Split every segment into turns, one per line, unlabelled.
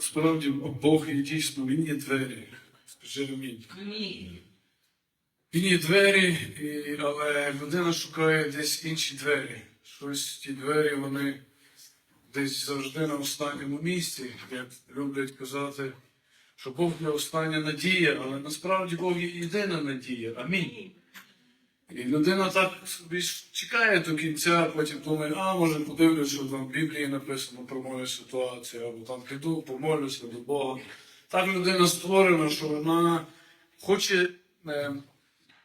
Справді, Бог є дійсно, Він є двері. Скажи амінь. Він є двері, але людина шукає десь інші двері. Щось ті двері, вони десь завжди на останньому місці, як люблять казати, що Бог є остання надія, але насправді Бог є єдина надія. Амінь. І людина так собі чекає до кінця, потім думає, а може подивлюся, що там в Біблії написано про мою ситуацію, або там піду, помолюся до Бога. Так людина створена, що вона хоче е,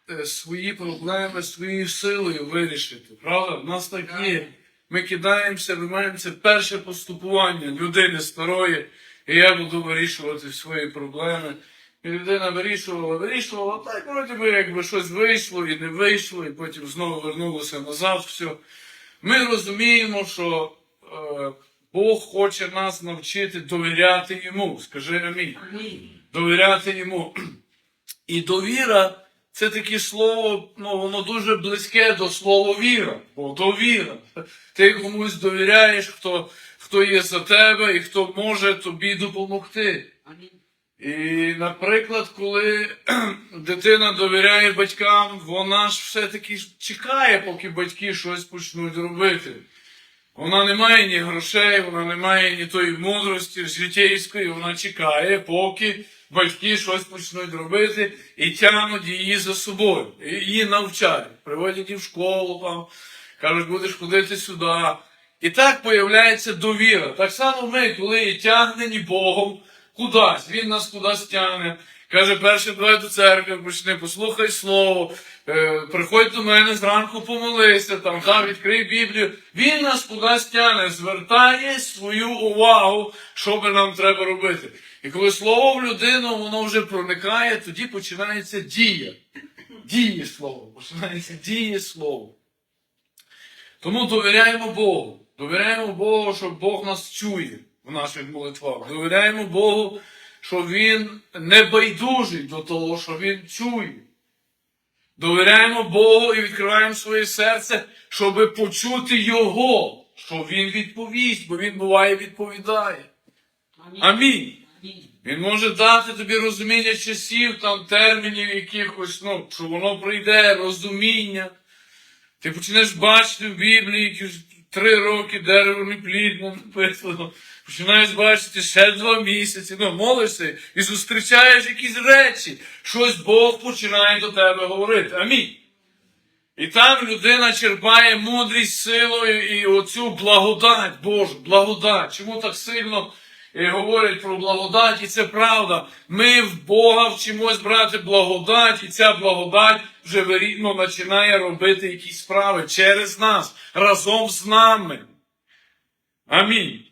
е, свої проблеми своєю силою вирішити. Правда? В нас так є. Ми кидаємося, ми маємо це перше поступування людини старої, і я буду вирішувати свої проблеми. І людина вирішувала, вирішувала, так вроді би якби щось вийшло і не вийшло, і потім знову вернулося назад. Все. Ми розуміємо, що е, Бог хоче нас навчити довіряти йому. Скажи амінь
Амінь.
довіряти йому. І довіра це таке слово, ну воно дуже близьке до слова віра. Бо довіра. Ти комусь довіряєш, хто, хто є за тебе і хто може тобі допомогти.
Амінь.
І, наприклад, коли дитина довіряє батькам, вона ж все-таки чекає, поки батьки щось почнуть робити. Вона не має ні грошей, вона не має ні тої мудрості житейської, вона чекає, поки батьки щось почнуть робити і тягнуть її за собою. І її навчають, приводять її в школу, там, кажуть, будеш ходити сюди. І так появляється довіра. Так само ми, коли є тягнені Богом кудись, Він нас кудись тягне. Каже, перше давай до церкви почни, послухай слово, е, приходь до мене зранку помолися, там, да, відкрий Біблію. Він нас кудись тягне, звертає свою увагу, що би нам треба робити. І коли слово в людину, воно вже проникає, тоді починається дія. Діє слово, починається діє слово. Тому довіряємо Богу. Довіряємо Богу, що Бог нас чує в наших молитвах. Довіряємо Богу, що Він не байдужий до того, що Він чує. Довіряємо Богу і відкриваємо своє серце, щоб почути Його, що Він відповість, бо Він буває відповідає.
Амінь.
Він може дати тобі розуміння часів, там термінів якихось, ну, що воно прийде, розуміння. Ти почнеш бачити в Біблії якісь три роки дерево не плідно написано. Починаєш бачити ще два місяці, ну, молишся і зустрічаєш якісь речі. Щось Бог починає до тебе говорити. Амінь. І там людина черпає мудрість силою і оцю благодать Божу, благодать. Чому так сильно е, говорять про благодать? І це правда. Ми в Бога вчимось брати благодать, і ця благодать вже вирідно починає робити якісь справи через нас, разом з нами. Амінь.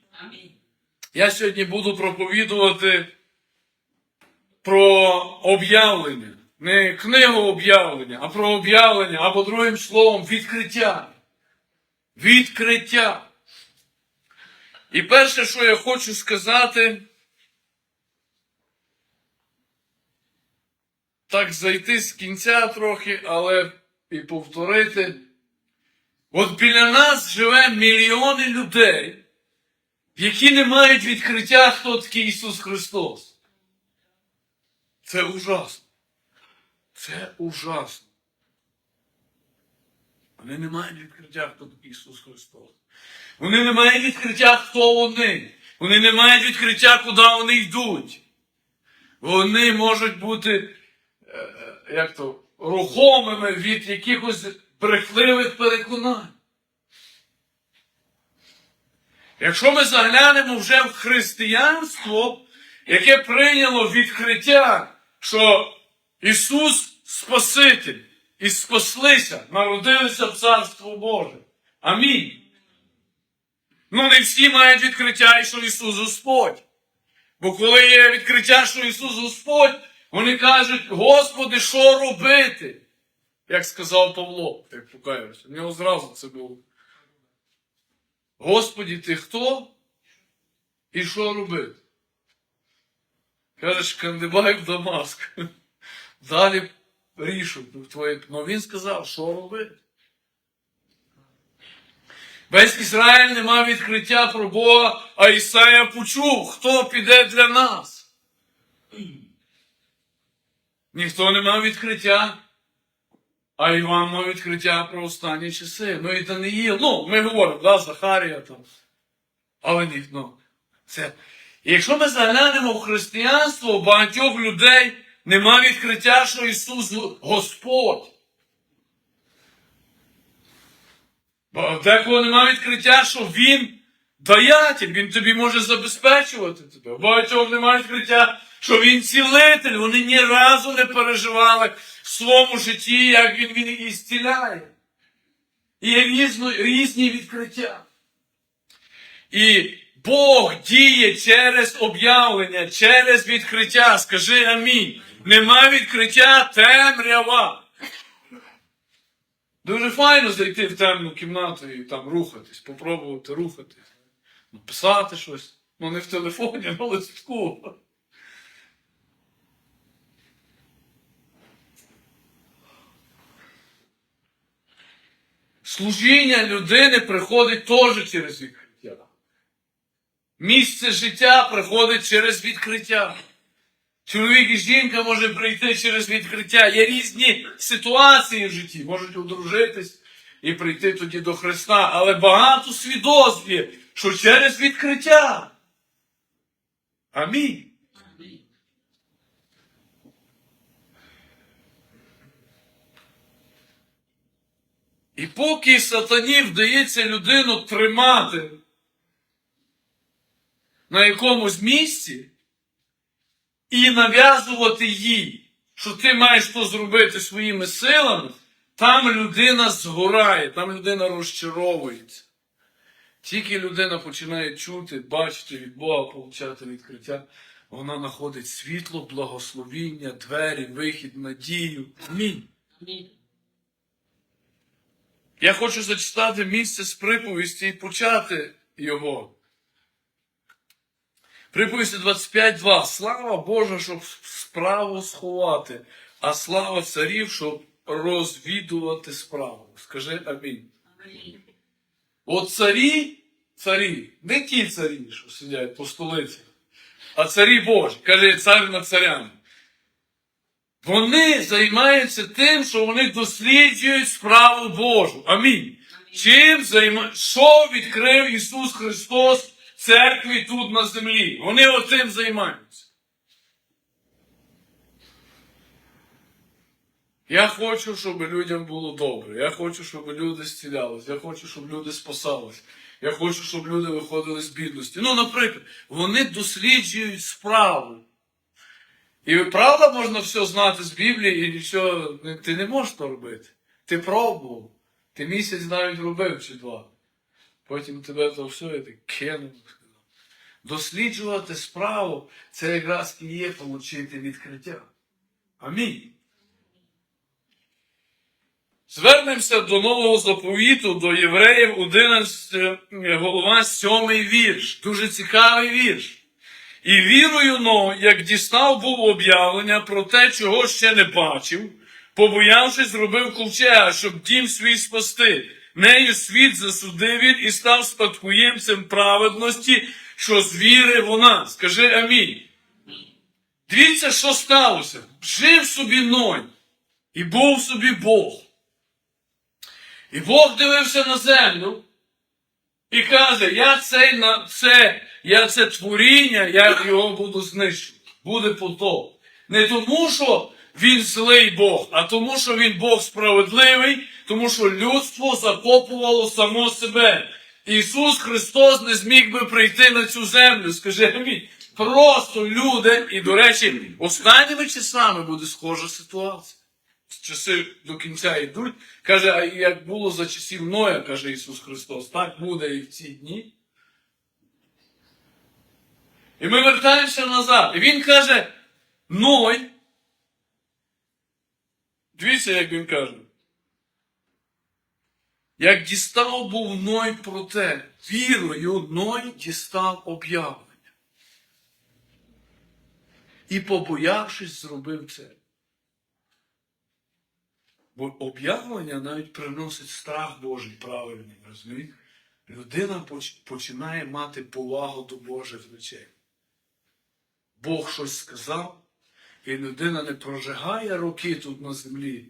Я сьогодні буду проповідувати про об'явлення. Не книгу об'явлення, а про об'явлення, або другим словом, відкриття. Відкриття. І перше, що я хочу сказати, так зайти з кінця трохи, але і повторити. От біля нас живе мільйони людей які не мають відкриття, хто такий Ісус Христос. Це ужасно. Це ужасно. Вони не мають відкриття, хто такий Ісус Христос. Вони не мають відкриття, хто вони. Вони не мають відкриття, куди вони йдуть. Вони можуть бути, е, е, як то, рухомими від якихось брехливих переконань. Якщо ми заглянемо вже в християнство, яке прийняло відкриття, що Ісус Спаситель і спаслися, народилися в Царство Боже. Амінь. Ну, не всі мають відкриття, що Ісус Господь. Бо коли є відкриття, що Ісус Господь, вони кажуть, Господи, що робити? Як сказав Павло, як покаюся. В нього зразу це було. Господі, ти хто? І що робити? Кажеш, кандибай в Дамаск. Далі рішу твоє. Ну він сказав, що робити. Весь Ізраїль не мав відкриття про Бога, а Ісая почув, хто піде для нас. Ніхто не мав відкриття, а Іван мав відкриття про останні часи. Ну і Даниїл. Ну, ми говоримо, да, Захарія там. Але ні, ну, це. Якщо ми заглянемо в християнство, у багатьох людей нема відкриття, що Ісус Господь. Бо декого нема відкриття, що Він даятель, Він тобі може забезпечувати тебе. У багатьох немає відкриття, що Він цілитель. Вони ні разу не переживали в своєму житті, як Він, він ісціляє. І є різно, різні відкриття. І Бог діє через об'явлення, через відкриття. Скажи амінь. Нема відкриття темрява. Дуже файно зайти в темну кімнату і там рухатись, попробувати рухатись. Написати щось. Ну не в телефоні, а на листку. Служіння людини приходить теж через відкриття. Місце життя приходить через відкриття. Чоловік і жінка може прийти через відкриття. Є різні ситуації в житті, можуть одружитись і прийти тоді до Христа. Але багато свідоцтв є, що через відкриття. Амінь. І поки сатані вдається людину тримати на якомусь місці і нав'язувати їй, що ти маєш то зробити своїми силами, там людина згорає, там людина розчаровується. Тільки людина починає чути, бачити від Бога, получати відкриття, вона знаходить світло, благословіння, двері, вихід, надію. Амінь. Я хочу зачитати місце з приповісті і почати його. Приповісті 25.2. Слава Божа, щоб справу сховати, а слава царів, щоб розвідувати справу. Скажи амінь. От царі, царі, не ті царі, що сидять по столиці, а царі Божі, каже цар над царями. Вони займаються тим, що вони досліджують справу Божу. Амінь. Чим займа... Що відкрив Ісус Христос церкві тут на землі? Вони оцим займаються. Я хочу, щоб людям було добре. Я хочу, щоб люди зцілялись. Я хочу, щоб люди спасались. Я хочу, щоб люди виходили з бідності. Ну, наприклад, вони досліджують справу. І правда можна все знати з Біблії і нічого. Ти не можеш то робити. Ти пробував. Ти місяць навіть робив чи два. Потім тебе то все і ти кинув. Досліджувати справу це якраз і є отримати відкриття. Амінь. Звернемося до нового заповіту, до євреїв 11 голова 7 вірш. Дуже цікавий вірш. І вірою, но, як дістав був об'явлення про те, чого ще не бачив, побоявшись, зробив ковчега, щоб дім свій спасти. Нею світ засудив він і став спадкоємцем праведності, що з віри вона. Скажи амінь. Дивіться, що сталося. Жив собі Ной, і був собі Бог. І Бог дивився на землю і каже: Я на це, я це творіння, я його буду знищувати. Буде потоп. Не тому, що він злий Бог, а тому, що він Бог справедливий, тому що людство закопувало само себе. Ісус Христос не зміг би прийти на цю землю. Скажи амінь. Просто люди, і, до речі, останніми часами буде схожа ситуація. Часи до кінця йдуть. Каже, а як було за часів Ноя, каже Ісус Христос, так буде і в ці дні. І ми вертаємося назад. І Він каже, Ной. Дивіться, як він каже. Як дістав був Ной про те, вірою Ной дістав об'явлення. І, побоявшись, зробив це. Бо об'явлення навіть приносить страх Божий правильний, розумієте? людина починає мати повагу до Божих речей. Бог щось сказав, і людина не прожигає роки тут на землі,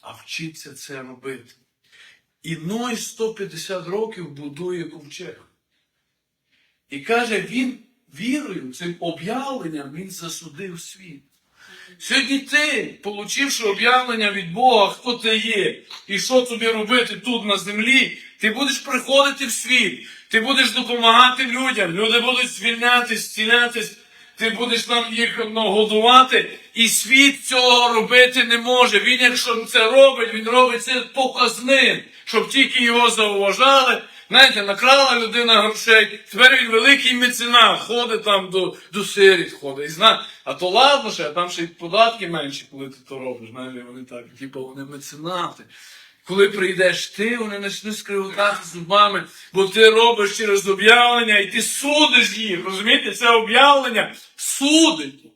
а вчиться це робити. І Ной 150 років будує ковчег. І каже, він вірою, цим об'явленням, він засудив світ. Сьогодні ти, получивши об'явлення від Бога, хто ти є, і що тобі робити тут на землі, ти будеш приходити в світ, ти будеш допомагати людям, люди будуть звільнятись, зцілятись, ти будеш нам їх годувати, і світ цього робити не може. Він, якщо це робить, він робить це показним, щоб тільки його зауважали. Знаєте, накрала людина грошей, тепер він великий меценат, ходить там до, до сиріт, ходить. І зна... А то ладно ще, а там ще й податки менші, коли ти то робиш. Знаєте, вони так, типу, вони меценати. Коли прийдеш ти, вони почнуть скривати зубами, бо ти робиш через об'явлення і ти судиш їх. Розумієте, це об'явлення судить.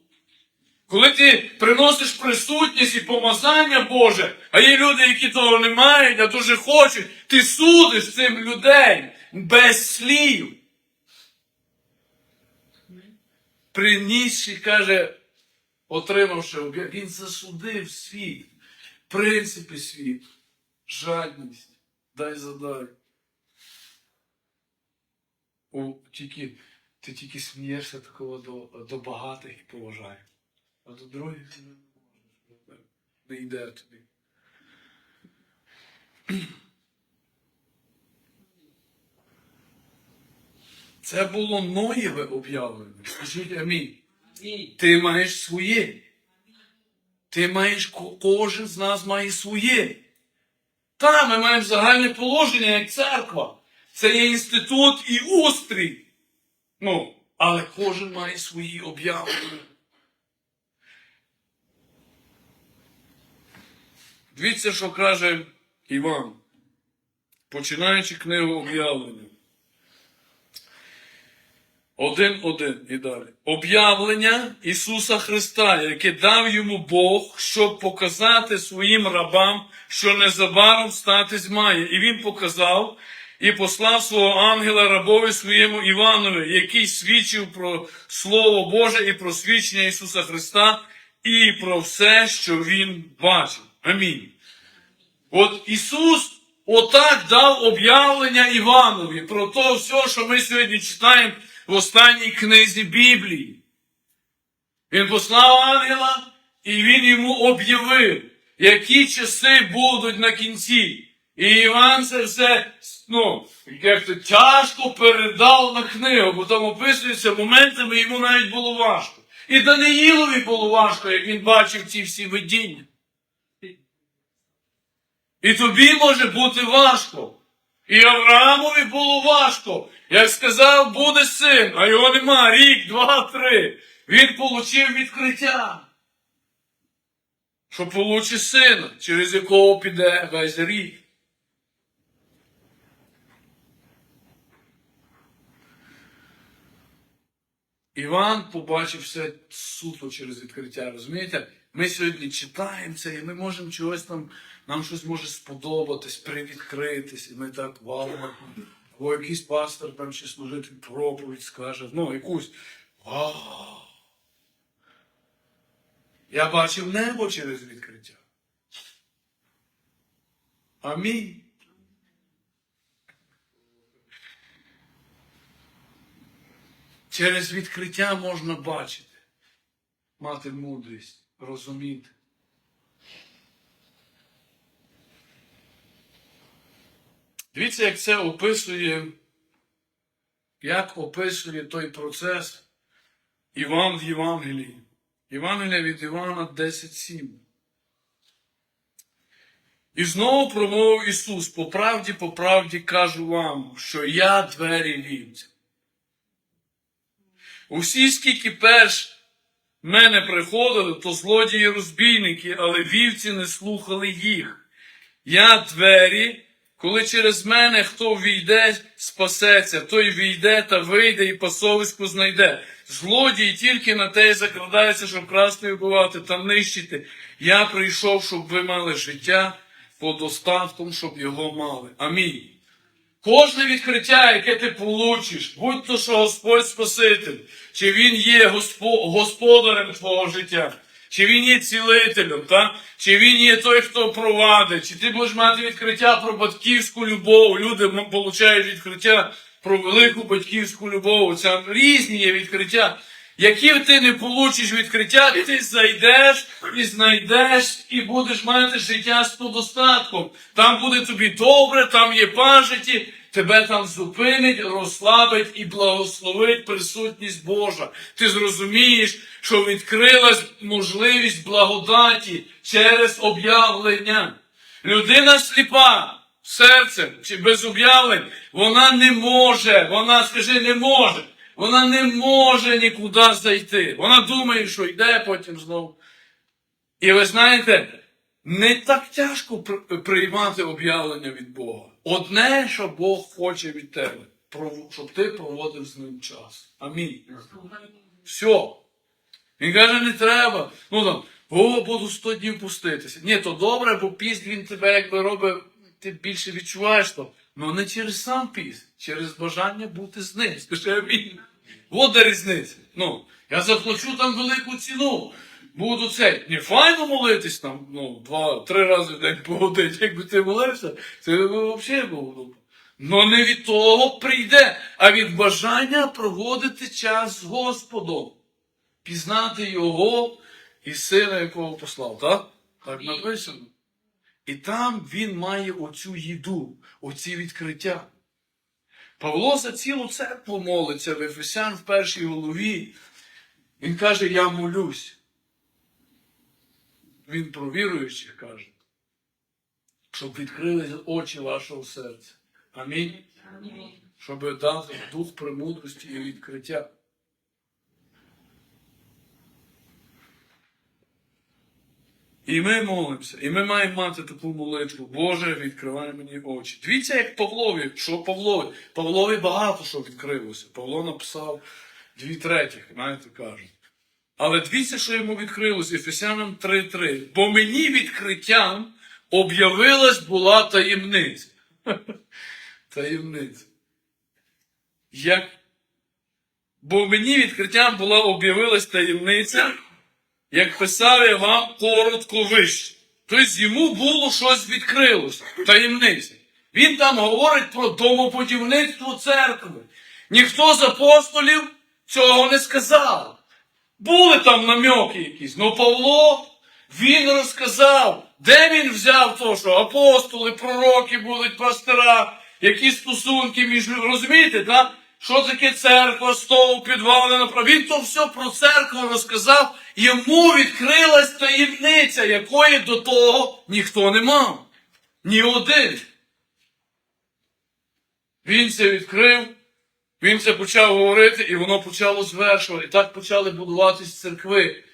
Коли ти приносиш присутність і помазання Боже, а є люди, які того не мають, а дуже хочуть, ти судиш цим людей без слів. Принісши, каже, отримавши об'яв, він засудив світ, принципи світу, жадність, дай задай. О, тільки, ти тільки смієшся такого до, до багатих і поважаєш. А до других не можеш. Не йде тобі. Це було Ноєве об'явлення. Скажіть амінь. Ти маєш своє. Ти маєш, кожен з нас має своє. Та, ми маємо загальне положення як церква. Це є інститут і устрій. Ну, але кожен має свої об'явлення. Дивіться, що каже Іван, починаючи книгу об'явлення. Один-один і далі. Об'явлення Ісуса Христа, яке дав йому Бог, щоб показати своїм рабам, що незабаром статись має. І він показав і послав свого ангела рабові своєму Іванові, який свідчив про Слово Боже і про свідчення Ісуса Христа, і про все, що він бачив. Амінь. От Ісус отак дав об'явлення Іванові про те все, що ми сьогодні читаємо в останній книзі Біблії. Він послав ангела, і він йому об'явив, які часи будуть на кінці. І Іван це все ну, як то тяжко передав на книгу, бо там описується моментами йому навіть було важко. І Даниїлові було важко, як він бачив ці всі видіння. І тобі може бути важко. І Авраамові було важко. Як сказав, буде син, а його нема рік, два, три. Він получив відкриття. Що получить сина, через якого піде весь рік. Іван побачив все суто через відкриття. Розумієте? Ми сьогодні читаємо це, і ми можемо чогось там, нам щось може сподобатись, привідкритись, і ми так вау. Або якийсь пастор там чи служитель проповідь скаже, ну якусь. Вау. Я бачив небо через відкриття. Амінь. Через відкриття можна бачити, мати мудрість, розуміти. Дивіться, як це описує, як описує той процес Іван в Євангелії. Євангелія від Івана 10.7. І знову промовив Ісус, по правді, по правді кажу вам, що я двері вівця. Усі, скільки перш мене приходили, то злодії розбійники, але вівці не слухали їх. Я двері, коли через мене хто війде, спасеться, той війде та вийде і пасовисько знайде. Злодії тільки на те й щоб красти і вбивати та нищити. Я прийшов, щоб ви мали життя под остатком, щоб його мали. Амінь. Кожне відкриття, яке ти получиш, будь то, що Господь Спаситель, чи Він є Госпо- господарем твого життя, чи Він є цілителем, та? чи Він є той, хто провадить, чи ти будеш мати відкриття про батьківську любов. Люди получають відкриття про велику батьківську любов. Це різні є відкриття. Які ти не получиш відкриття, ти зайдеш і знайдеш, і будеш мати життя з достатком. Там буде тобі добре, там є пажиті, тебе там зупинить, розслабить і благословить присутність Божа. Ти зрозумієш, що відкрилась можливість благодаті через об'явлення. Людина сліпа серцем чи без об'явлень, вона не може, вона, скажи, не може. Вона не може нікуди зайти. Вона думає, що йде потім знову. І ви знаєте, не так тяжко приймати об'явлення від Бога. Одне, що Бог хоче від тебе, щоб ти проводив з ним час. Амінь. Все. Він каже, не треба. Ну там, о, буду 100 днів пуститися. Ні, то добре, бо піст він тебе якби робить, ти більше відчуваєш то. Ну не через сам піст, через бажання бути з ним. Скажи амінь. Де різниця. Ну, я заплачу там велику ціну. Буду цей. Не файно молитись там, ну, два-три рази в день погодить. Якби ти молився, це взагалі було. ну. Не від того прийде, а від бажання проводити час з Господом пізнати Його і сина, якого послав, так? Так написано. І там він має оцю їду, оці відкриття. Павло за цілу церкву молиться в Ефесян в першій голові. Він каже, я молюсь. Він про віруючих каже, щоб відкрилися очі вашого серця. Амінь. Щоб дати дух премудрості і відкриття. І ми молимося, і ми маємо мати таку молитву. Боже, відкривай мені очі. Дивіться, як Павлові, що Павлові. Павлові багато що відкрилося. Павло написав дві третіх, знаєте, кажуть. Але дивіться, що йому відкрилося, Ефесянам 3.3. Бо мені відкриттям об'явилась була таємниця. Таємниця. Як? Бо мені відкриттям була об'явилась таємниця, як писав я вам коротко вище. Тобто йому було щось відкрилося, таємниця. Він там говорить про домоподівництво церкви. Ніхто з апостолів цього не сказав. Були там намьоки якісь, але Павло, він розказав, де він взяв то, що апостоли, пророки будуть, пастора, які стосунки між людьми. Розумієте, так? Що таке церква, стол, підвалина? про- Він то все про церкву розказав, йому відкрилась таємниця, якої до того ніхто не мав. Ні один. Він це відкрив, він це почав говорити, і воно почало звершувати. І так почали будуватись церкви.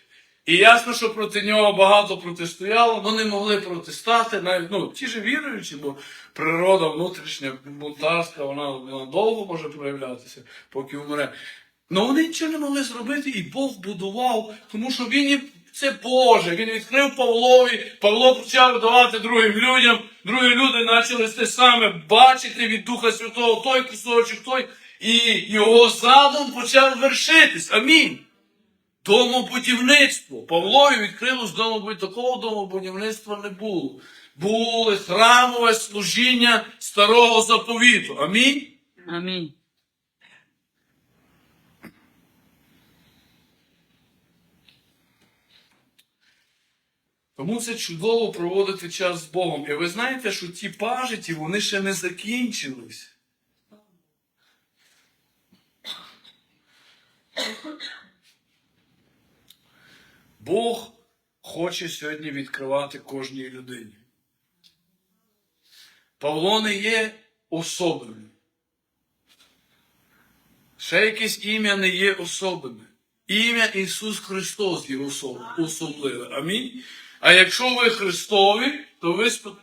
І ясно, що проти нього багато протистояло, але не могли протистати, навіть ну, ті ж віруючі, бо природа внутрішня, бунтарська, вона, вона довго може проявлятися, поки вмре. Ну вони нічого не могли зробити, і Бог будував, тому що він це Боже. Він відкрив Павлові, Павло почав давати другим людям, другі люди почали те саме бачити від Духа Святого той кусочок, той, і його задум почав вершитись. Амінь. Домобудівництво. Павлові відкрилось домобудівництво. Такого домобудівництва не було. Було храмове служіння старого заповіту. Амінь.
Амінь.
Тому це чудово проводити час з Богом. І ви знаєте, що ті пажиті, вони ще не закінчились. Бог хоче сьогодні відкривати кожній людині. Павло не є особливим. Ще якесь ім'я не є особливе. Ім'я Ісус Христос є особливе. Амінь. А якщо ви Христові, то ви спад-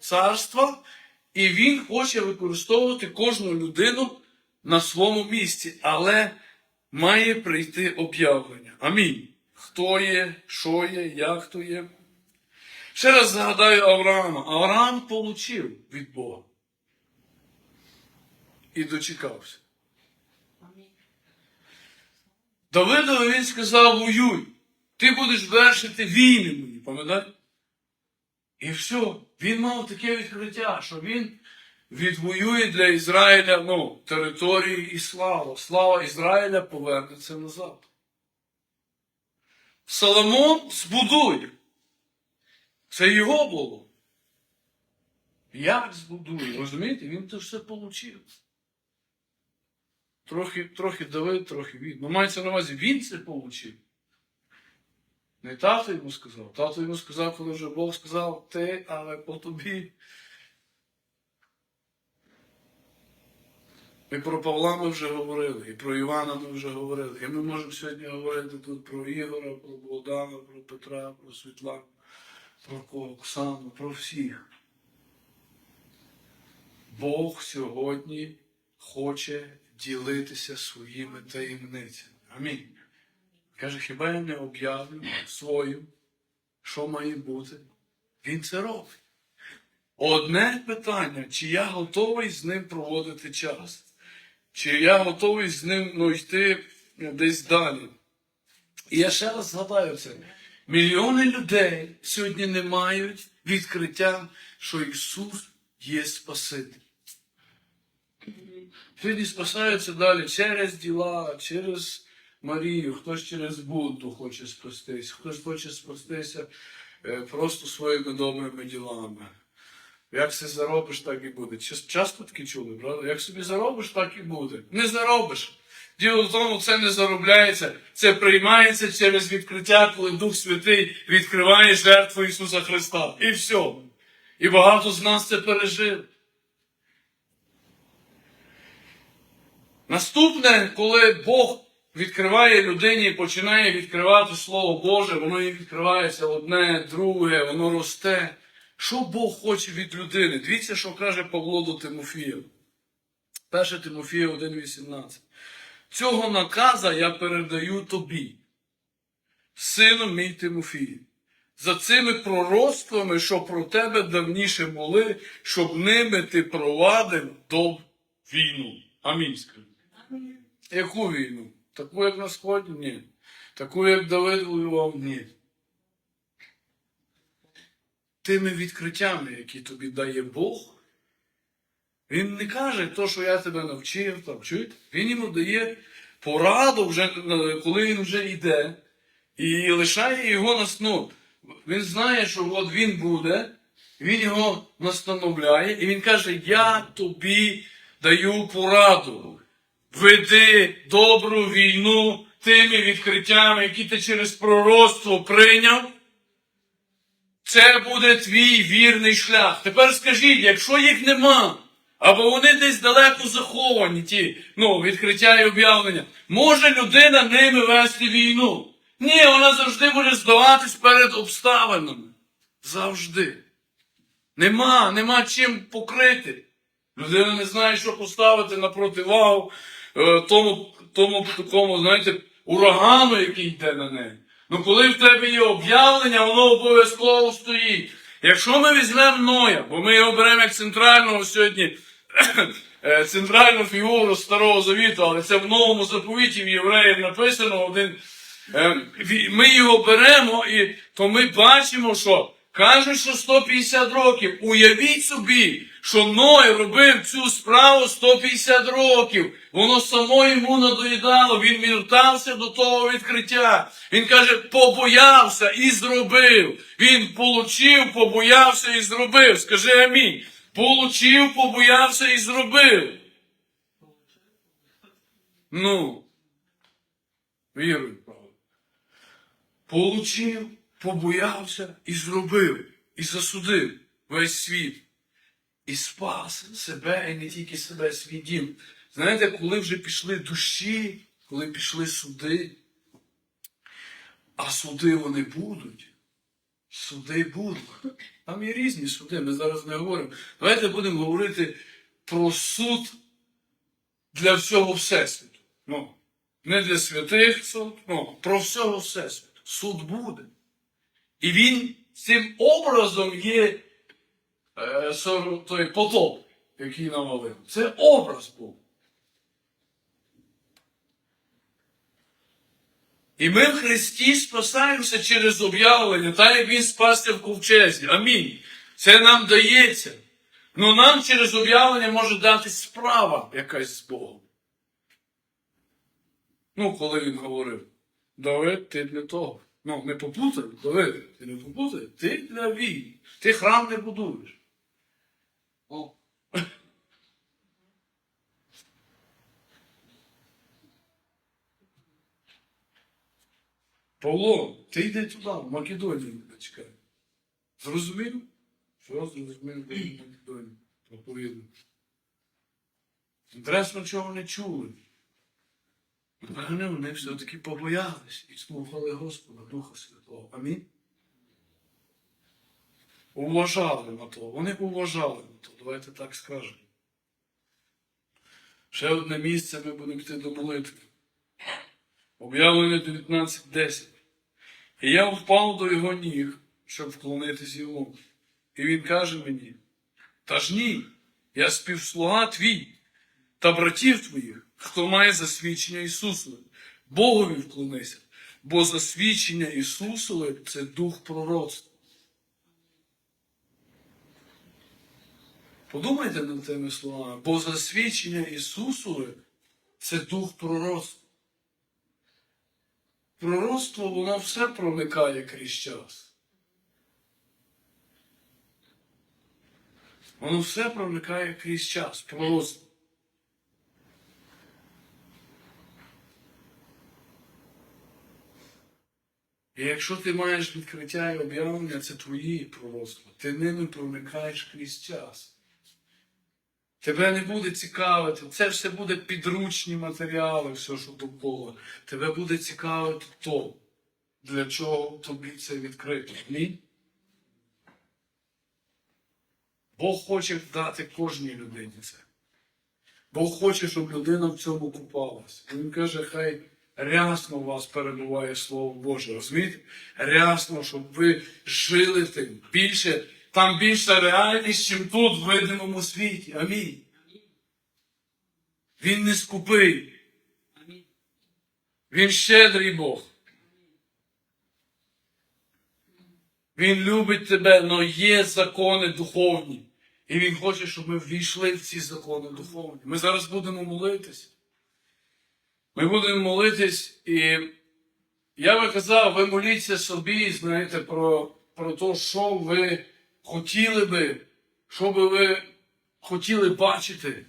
царства, і Він хоче використовувати кожну людину на своєму місці, але має прийти об'явлення. Амінь. Хто є, що є, як то є. Ще раз згадаю Авраама. Авраам получив від Бога. і дочекався. Давидові він сказав, воюй, ти будеш вершити війни мої, пам'ятаєш? І все, він мав таке відкриття, що він відвоює для Ізраїля ну, території і славу. Слава Ізраїля повернеться назад. Соломон збудує. Це його було. Як збудує? Розумієте, він це все отримав. Трохи, трохи Давид, трохи він. Ну, мається на увазі, він це отримав. Не тато йому сказав. Тато йому сказав, коли вже Бог сказав, ти, але по тобі. І про Павла ми вже говорили, і про Івана ми вже говорили. І ми можемо сьогодні говорити тут про Ігора, про Богдана, про Петра, про Світлану, про Оксану, про всіх. Бог сьогодні хоче ділитися своїми таємницями. Амінь. Каже, хіба я не об'явлю свою, що має бути? Він це робить. Одне питання, чи я готовий з ним проводити час? Чи я готовий з ним ну, йти десь далі? І я ще раз згадаю це. Мільйони людей сьогодні не мають відкриття, що Ісус є Спаситель. Сьогодні спасаються далі через діла, через Марію, хтось через Будду хоче спастись, хтось хоче спастися е, просто своїми добрими ділами. Як си заробиш, так і буде. Час- Часто таки чули, правда? Як собі заробиш, так і буде. Не заробиш. Діло в тому, це не заробляється, це приймається через відкриття, коли Дух Святий відкриває жертву Ісуса Христа. І все. І багато з нас це пережили. Наступне, коли Бог відкриває людині і починає відкривати Слово Боже, воно їй відкривається одне, друге, воно росте. Що Бог хоче від людини? Дивіться, що каже Павло до Тимофія. 1 Тимофія 1,18. Цього наказа я передаю тобі, сину мій Тимофій, за цими пророцтвами, що про тебе давніше моли, щоб ними ти провадив до війну. Амінь. Яку війну? Таку, як на Сході? Ні. Таку, як Давид воював? Ні. Тими відкриттями, які тобі дає Бог, він не каже то, що я тебе навчив, там, чуєте? Він йому дає пораду, вже, е, коли він вже йде, і лишає його на сну. Він знає, що от він буде, він його настановляє, і він каже: Я тобі даю пораду. Веди добру війну тими відкриттями, які ти через пророцтво прийняв. Це буде твій вірний шлях. Тепер скажіть, якщо їх нема, або вони десь далеко заховані, ті ну, відкриття і об'явлення, може людина ними вести війну? Ні, вона завжди буде здаватись перед обставинами. Завжди. Нема, нема чим покрити. Людина не знає, що поставити на противагу е, тому, тому такому, знаєте, урагану, який йде на неї. Ну коли в тебе є об'явлення, воно обов'язково стоїть. Якщо ми візьмемо Ноя, бо ми його беремо як центрального сьогодні, е, центральну фігуру Старого Завіту, але це в новому заповіті в євреїв написано один. е, Ми його беремо, і то ми бачимо, що кажуть, що 150 років. Уявіть собі, що Ной робив цю справу 150 років. Воно само йому надоїдало, він вертався до того відкриття. Він каже, побоявся і зробив. Він получив, побоявся і зробив. Скажи амінь. Получив, побоявся і зробив. Ну, віруй, правда. Получив, побоявся і зробив, і засудив весь світ. І спас себе, і не тільки себе, свій дім. Знаєте, коли вже пішли душі, коли пішли суди, а суди вони будуть. Суди будуть. Там є різні суди, ми зараз не говоримо. Давайте будемо говорити про суд для всього Всесвіту. Ну, не для святих суд, ну, про всього Всесвіту. Суд буде. І він цим образом є е, той потоп, який намалив. Це образ був. І ми в Христі спасаємося через об'явлення, та як Він спасся в ковчезі. Амінь. Це нам дається. Ну нам через об'явлення може дати справа якась з Богом. Ну, коли він говорив, Давид, ти для того. Ну, не попутай, Давид, ти не попутай, ти для війни. Ти храм не будуєш. О. Павло, ти йди туди, в Македонію тебе чекає. Зрозумів? Що зрозумів, де в Македонії? Проповідно. Інтересно, чого не чули. Вони, вони все-таки побоялись і слухали Господа, Духа Святого. Амінь. Уважали на то. Вони уважали на то. Давайте так скажемо. Ще одне місце ми будемо йти до молитви. Об'явлення 19.10. І я впав до його ніг, щоб вклонитись йому. І він каже мені: Та ж ні, я співслуга твій та братів твоїх, хто має засвідчення Ісусове. Богові вклонися, бо засвідчення Ісусове це дух пророцтва. Подумайте над тими словами, бо засвідчення Ісусове це дух пророцтва. Пророцтво, воно все проникає крізь час. Воно все проникає крізь час, пророцтво. І якщо ти маєш відкриття і об'явлення, це твої пророцтва. Ти ними проникаєш крізь час. Тебе не буде цікавити, це все буде підручні матеріали, все, що довкола. Тебе буде цікавити то, для чого тобі це відкрито. Амінь? Бог хоче дати кожній людині це. Бог хоче, щоб людина в цьому купалась. Він каже, хай рясно у вас перебуває Слово Боже. Розумієте? Рясно, щоб ви жили тим. Більше, там більша реальність, ніж тут, в видимому світі. Амінь. Він не скупий. Він щедрий Бог. Він любить тебе, але є закони духовні. І Він хоче, щоб ми ввійшли в ці закони духовні. Ми зараз будемо молитись. Ми будемо молитись, і я би казав, ви моліться собі, знаєте, про, про те, що ви хотіли би, що би ви хотіли бачити